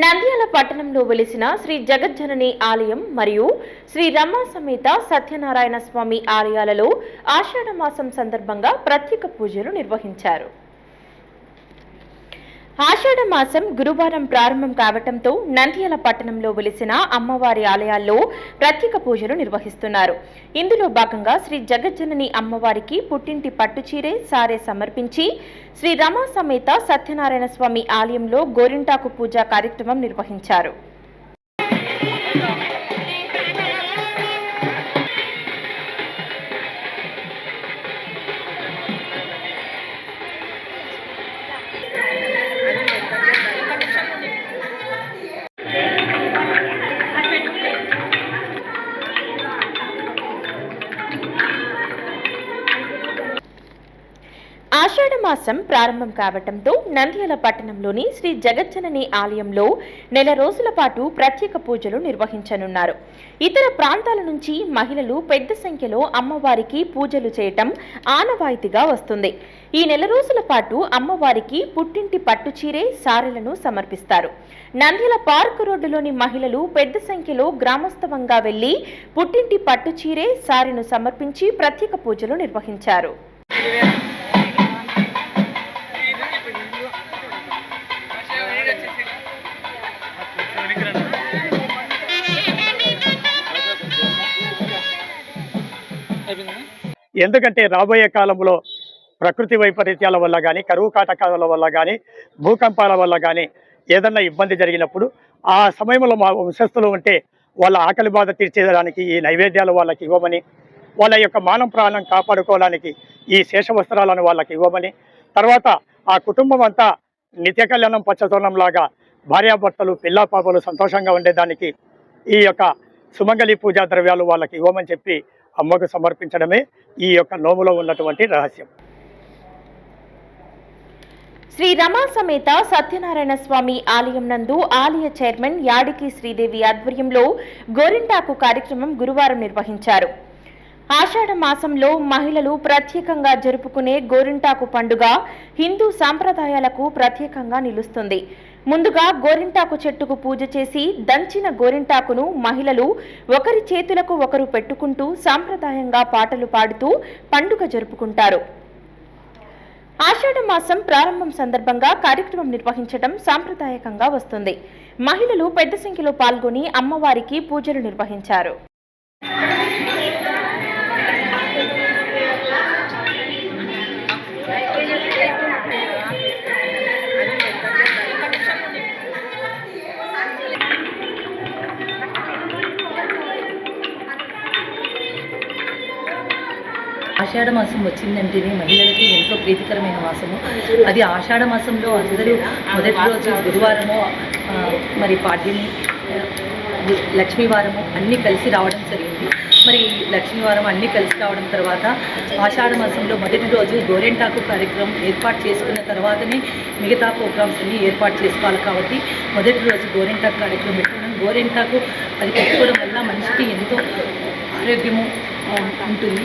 నంద్యాల పట్టణంలో వెలిసిన శ్రీ జగజ్జనని ఆలయం మరియు శ్రీ రమా సమేత సత్యనారాయణ స్వామి ఆలయాలలో ఆషాఢ మాసం సందర్భంగా ప్రత్యేక పూజలు నిర్వహించారు. ఆషాఢ మాసం గురువారం ప్రారంభం కావటంతో నంద్యాల పట్టణంలో వెలిసిన అమ్మవారి ఆలయాల్లో ప్రత్యేక పూజలు నిర్వహిస్తున్నారు. ఇందులో భాగంగా శ్రీ జగజ్జనని అమ్మవారికి పుట్టింటి పట్టుచీరే సారే సమర్పించి శ్రీ రమా సమేత సత్యనారాయణ స్వామి ఆలయంలో గోరింటాకు పూజా కార్యక్రమం నిర్వహించారు. ఆషాఢ మాసం ప్రారంభం కావటంతో నంద్యాల పట్టణంలోని శ్రీ జగజ్జనని ఆలయంలో నెల రోజుల పాటు ప్రత్యేక పూజలు నిర్వహించనున్నారు. ఇతర ప్రాంతాల నుంచి మహిళలు పెద్ద సంఖ్యలో అమ్మవారికి పూజలు చేయటం ఆనవాయితీగా వస్తుంది. ఈ నెల రోజుల పాటు అమ్మవారికి పుట్టింటి పట్టుచీరే సారెలను సమర్పిస్తారు. నంద్యాల పార్క్ రోడ్డులోని మహిళలు పెద్ద సంఖ్యలో గ్రామోత్సవంగా వెళ్ళి పుట్టింటి పట్టుచీరే సారెను సమర్పించి ప్రత్యేక పూజలు నిర్వహించారు. ఎందుకంటే రాబోయే కాలంలో ప్రకృతి వైపరీత్యాల వల్ల కానీ కరువు కాటకాల వల్ల కానీ భూకంపాల వల్ల కానీ ఏదన్నా ఇబ్బంది జరిగినప్పుడు ఆ సమయంలో మా వంశస్థులు ఉంటే వాళ్ళ ఆకలి బాధ తీర్చేయడానికి ఈ నైవేద్యాలు వాళ్ళకి ఇవ్వమని వాళ్ళ యొక్క మానం ప్రాణం కాపాడుకోవడానికి ఈ శేష వస్త్రాలను వాళ్ళకి ఇవ్వమని తర్వాత ఆ కుటుంబం అంతా నిత్య కళ్యాణం పచ్చతోరణం లాగా భార్యాభర్తలు పిల్లా పాపలు సంతోషంగా ఉండేదానికి ఈ యొక్క సుమంగళి పూజా ద్రవ్యాలు వాళ్ళకి ఇవ్వమని చెప్పి అమ్మకు సమర్పించడమే ఈ యొక్క నోములో ఉన్నటువంటి రహస్యం. శ్రీ రమా సమేత సత్యనారాయణ స్వామి ఆలయం నందు ఆలయ చైర్మన్ యాడికి శ్రీదేవి ఆధ్వర్యంలో గోరింటాకు కార్యక్రమం గురువారం నిర్వహించారు. ఆషాఢ మాసంలో మహిళలు ప్రత్యేకంగా జరుపుకునే గోరింటాకు పండుగ హిందూ సాంప్రదాయాలకు ప్రత్యేకంగా నిలుస్తుంది. ముందుగా గోరింటాకు చెట్టుకు పూజ చేసి దంచిన గోరింటాకును మహిళలు ఒకరి చేతులకు ఒకరు పెట్టుకుంటూ సాంప్రదాయంగా పాటలు పాడుతూ పండుగ జరుపుకుంటారు. ఆషాఢ మాసం ప్రారంభం సందర్భంగా కార్యక్రమం నిర్వహించడం సాంప్రదాయకంగా వస్తుంది. మహిళలు పెద్ద సంఖ్యలో పాల్గొని అమ్మవారికి పూజలు నిర్వహించారు. ఆషాఢ మాసం వచ్చిందంటేనే మహిళలకి ఎంతో ప్రీతికరమైన మాసము. అది ఆషాఢ మాసంలో అందరూ మొదటి రోజు గురువారము మరి పాడ్యమి లక్ష్మీవారము అన్నీ కలిసి రావడం జరిగింది. మరి లక్ష్మీవారం అన్నీ కలిసి రావడం తర్వాత ఆషాఢ మాసంలో మొదటి రోజు గోరెంటాకు కార్యక్రమం ఏర్పాటు చేసుకున్న తర్వాతనే మిగతా ప్రోగ్రామ్స్ అన్నీ ఏర్పాటు చేసుకోవాలి కాబట్టి మొదటి రోజు గోరెంటాకు కార్యక్రమం పెట్టుకున్నాం. గోరెంటాకు అది పెట్టుకోవడం వల్ల మనిషికి ఎంతో ఆరోగ్యము ఉంటుంది.